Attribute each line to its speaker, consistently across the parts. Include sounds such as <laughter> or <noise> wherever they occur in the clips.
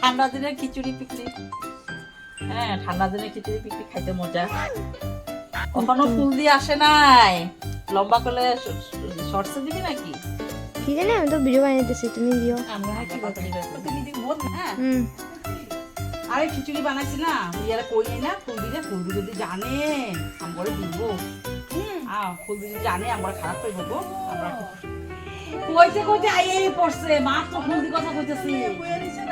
Speaker 1: ঠান্ডা দিনের খিচুড়ি পিকনিক। হ্যাঁ ঠান্ডা দিনের খিচুড়ি পিকনিক খাইতে মজা। কখনো ফুল দিয়ে আসে নাই? লম্বা করে শর্টসে দিবি নাকি?
Speaker 2: কি জানি আমি তো ভিডিও বানাইতেছি তুমি দিও।
Speaker 1: আমরা কি কথা তুমি দিদি বল হ্যাঁ? আরে খিচুড়ি বানাইছি না ইয়ারা কই না ফুল দিলে ফুল যদি জানে আমরা দিব। আহ ফুল দিলে জানে আমরা খারাপ হয়ে যাব আমরা কইতে কইতে আই পড়ছে মাত্র ফুল দি কথা কইতেছি।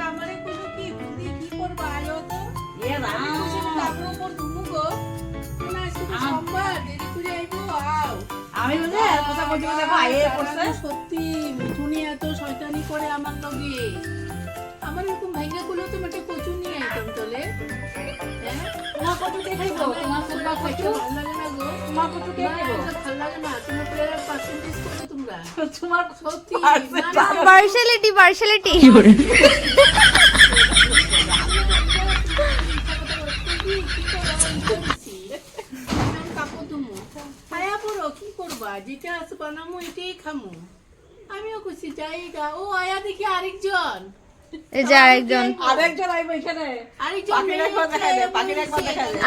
Speaker 3: আমারে কোনো কি বুদ্ধি কি করবা? আয়ো তো।
Speaker 1: এ রাম।
Speaker 3: তারপর উপর দুমু গো। না শুধু
Speaker 1: আম।
Speaker 3: সোমবার দেরি করে আইবো আও।
Speaker 1: আমি বলে কথা কইতে কইতে আই পড়ছে।
Speaker 3: সত্যি মিঠুনি এত শয়তানি করে আমার লগে। আমার এরকম ভাইঙ্গা গুলো তো মেটে কচু নিয়ে আইতাম চলে। হ্যাঁ?
Speaker 1: তোমার কত কে খাইবো? তোমার ফুলবা
Speaker 3: কচু? ভালো লাগে না গো।
Speaker 1: তোমার কত কে খাইবো?
Speaker 3: ভালো লাগে না। তোমরা সত্যি পার্সালিটি পড়ো কি আমিও খুশি যাই ও আয়া দেখি আরেকজন।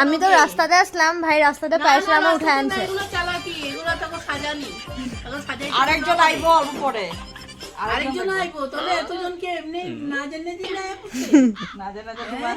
Speaker 2: আমি তো রাস্তাতে আসলাম ভাই রাস্তাতে আমার উঠে আনছে।
Speaker 3: এগুলো চালাকি এগুলো তো সাজানি। এখন সাজাইতে
Speaker 1: আরেকজন। আইবো অল্প পরে
Speaker 3: আরেকজন আইবো। তাহলে এতজনকে এমনি না জেনে দিলে
Speaker 1: না জেনে যে তোমার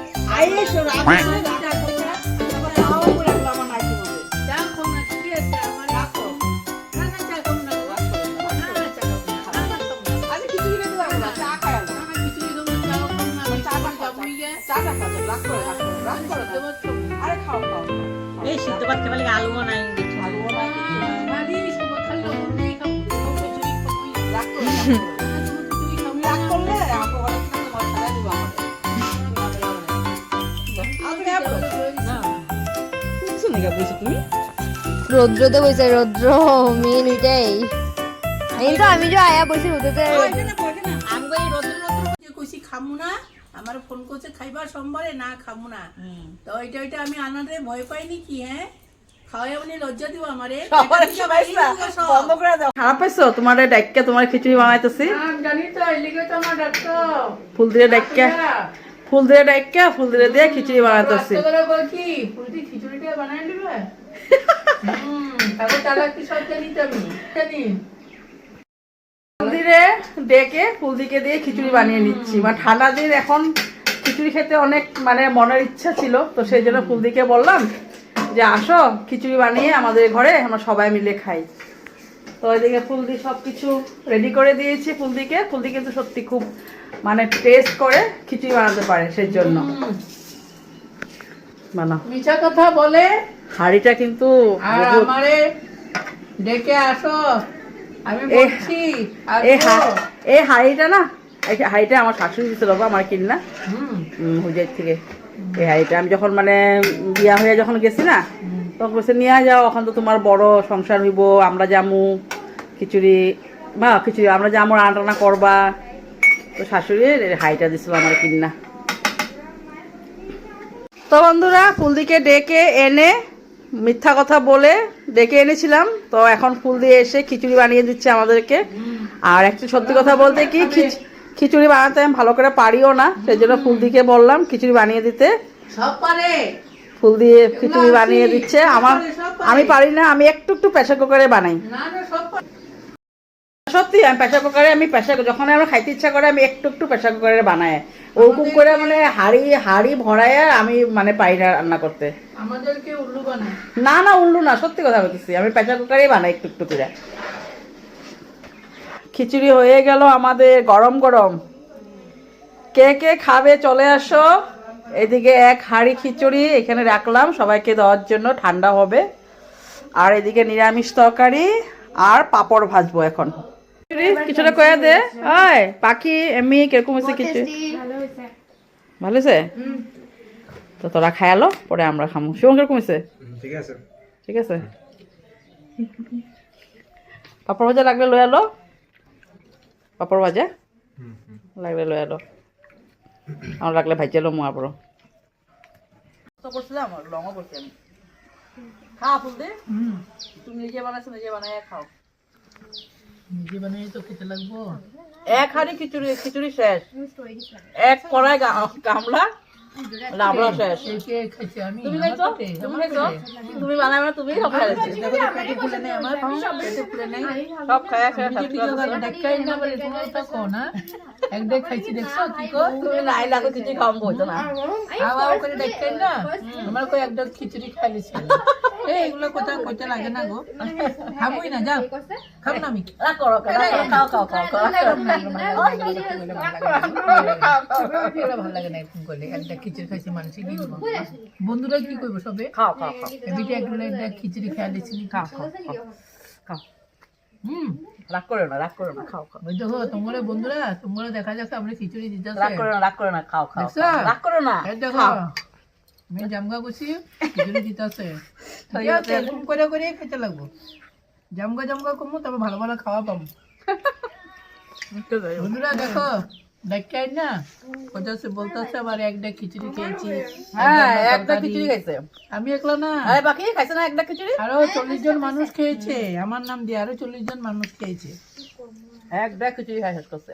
Speaker 4: এই সিদ্ধ ভাত খেতে আলু নাই
Speaker 1: ভালো না নাকি বুঝছ তুমি?
Speaker 2: রৌদ্রতে বসে রৌদ্র মেন এই তো আমি যে আয়া বসে রোদ্রতে
Speaker 4: আমি এই রোদ্র রোদ্র।
Speaker 3: কইছি খামু না আমার ফোন করছে খাইবার সোমবারে না খামু না। তো ওইটা ওইটা আমি আনারে ভয় পাইনি কি হ্যাঁ? খাওয়াই উনি লজ্জা দিব আমারে।
Speaker 1: সবার সবাইসা বন্ধ করে দাও। খারাপ পাইছো তোমার ডাক্কা তোমার খিচুড়ি বানাইতেছি।
Speaker 3: হ্যাঁ, জানি তো এলিগে তো আমার ডাক্তার
Speaker 1: ফুল দিয়ে ডাক্কা ফুল দিয়ে ডাক্কা ফুল দিয়ে দিয়ে খিচুড়ি বানাইতেছি
Speaker 3: রাত্রে বল কি পুরোটি খিচুড়িটা বানাই দিবে হুম তারপর চালাকি সব জানি আমি জানি
Speaker 1: ফুল দিয়ে ডেকে ফুল দিকে দিয়ে খিচুড়ি বানিয়ে নিচ্ছি। মানে ঠান্ডা দিন এখন খিচুড়ি খেতে অনেক মানে মনের ইচ্ছা ছিল তো সেই জন্য ফুল দিকে বললাম যে আসো খিচুড়ি বানিয়ে আমাদের ঘরে আমরা সবাই মিলে খাই। তো ওইদিকে ফুল দিয়ে সব কিছু রেডি করে দিয়েছি ফুল দিকে ফুল দিয়ে কিন্তু সত্যি খুব মানে টেস্ট করে খিচুড়ি বানাতে পারে সেই জন্য
Speaker 3: মিছা কথা বলে।
Speaker 1: হাঁড়িটা কিন্তু
Speaker 3: আর আমারে ডেকে আসো। আমি
Speaker 1: এই-
Speaker 3: বলছি
Speaker 1: এই
Speaker 3: আসো।
Speaker 1: হাঁড়িটা না এই হাঁড়িটা আমার শাশুড়ি দিছিল আমার কিনা
Speaker 3: হুম।
Speaker 1: হুজের থেকে। এই হাঁড়িটা আমি যখন মানে বিয়া হয়ে যখন গেছি না তখন বলছে নিয়ে যাও এখন তো তোমার বড় সংসার হইব আমরা যামু। খিচুড়ি বা খিচুড়ি আমরা যামু রান্না টান্না করবা তো শাশুড়ির হাইটা দিছিল আমার কিনা তো বন্ধুরা ফুলদিকে ডেকে এনে মিথ্যা কথা বলে ডেকে এনেছিলাম তো এখন ফুল দিয়ে এসে খিচুড়ি বানিয়ে দিচ্ছে আমাদেরকে। আর একটা সত্যি কথা বলতে কি খিচ- খিচুড়ি বানাতে আমি ভালো করে পারিও না সেই জন্য ফুল দিকে বললাম খিচুড়ি বানিয়ে দিতে।
Speaker 3: সব পারে।
Speaker 1: ফুল দিয়ে খিচুড়ি বানিয়ে দিচ্ছে আমার আমি পারি। না আমি একটু একটু প্রেশার কুকারে বানাই। সত্যি আমি প্রেশার কুকারে আমি প্রেশার যখন আমার খাইতে ইচ্ছা করে আমি একটু একটু প্রেশার কুকারে বানাই ওরকম করে মানে হাড়ি হাড়ি ভরায় আমি মানে পাই না রান্না করতে।
Speaker 3: আমাদেরকে উল্লু বানায়?
Speaker 1: না না উল্লু না সত্যি কথা বলতেছি আমি প্রেশার কুকারেই বানাই একটু একটু করে। খিচুড়ি হয়ে গেল আমাদের গরম গরম। কে কে খাবে চলে আসো। এদিকে এক হাঁড়ি খিচুড়ি এখানে রাখলাম সবাইকে দেওয়ার জন্য ঠান্ডা হবে। আর এদিকে নিরামিষ তরকারি আর পাঁপড় ভাজবো এখন। কিছুটা কয়ে দে। ওই পাখি এমনি কীরকম হয়েছে কিছু? ভালো হয়েছে। তো তোরা খায়ালো পরে আমরা খামু। শিবম কীরকম হয়েছে?
Speaker 5: ঠিক আছে।
Speaker 1: ঠিক আছে। পাপড় ভাজা লাগলে লয়ে আলো? পাপড় ভাজা? লাগলে লয়ে আলো। আমার লাগলে ভাজি এলো মই আপনার করছিলাম? লঙও করছি আমি। খাও ফুল দে। তুমি নিজে বানাইছো নিজে বানাই খাও।
Speaker 3: নিজে বানিয়ে তো খেতে লাগবো।
Speaker 1: এক হাড়ি খিচুড়ি খিচুড়ি শেষ। এক কড়াই গা- গামলা লাবড়া শেষ।
Speaker 3: কে খাইছে আমি?
Speaker 1: তুমি খাইছো? তুমি খাইছো? তুমি বানাবে না তুমি সব খাইছো।
Speaker 3: পেটে ফুলে নেই আমার। পেটে ফুলে নেই।
Speaker 1: সব খাই খাই
Speaker 3: দেখাই না বলে তোমার তো কো না। এক দেখ খাইছি দেখছ? কি কো
Speaker 1: তুমি নাই লাগো কিছু খাওয়াম বলছো না।
Speaker 3: আবার করে দেখাই না। আমার কই এক খিচুড়ি খাইলিছে এই এগুলো কথা কইতে লাগে না গো খাবই না যাও খাব না আমি
Speaker 1: রাগ করো রাগ করো, খাও খাও খাও
Speaker 3: ভালো লাগে না এরকম করলে একটা খিচুড়ি খাইছে মানুষ কি বন্ধুরা কি করব সবে
Speaker 1: খাও খাও খাও
Speaker 3: একগুলো একটা খিচুড়ি খাইলিছি
Speaker 1: খাও খাও খাও
Speaker 3: হুম
Speaker 1: রাগ করো না রাগ করো না খাও খাও
Speaker 3: ওই দেখো তোমরা বন্ধুরা তোমরা দেখা যাচ্ছে আমরা খিচুড়ি দিতেছে
Speaker 1: রাগ করো না রাগ করো না খাও খাও। রাগ করো না
Speaker 3: দেখো আমি জামগা গুছি <laughs> খিচুড়ি আছে এরকম করে করে খেতে লাগবো। জামগা জামগা কমু তবে ভালো ভালো খাওয়া পাবো বন্ধুরা দেখো দেখাই না? কোথাছে বলতেছে আবার এক ডাক খিচুড়ি খেয়েছি।
Speaker 1: হ্যাঁ একটা খিচুড়ি খাইছে।
Speaker 3: আমি একলা না।
Speaker 1: আরে বাকি খাইছে না একটা খিচুড়ি?
Speaker 3: আরও চল্লিশ জন মানুষ খেয়েছে। আমার নাম দিয়ে আরও চল্লিশ জন মানুষ খেয়েছে।
Speaker 1: এক একটা খিচুড়ি খাই শেষ করছে।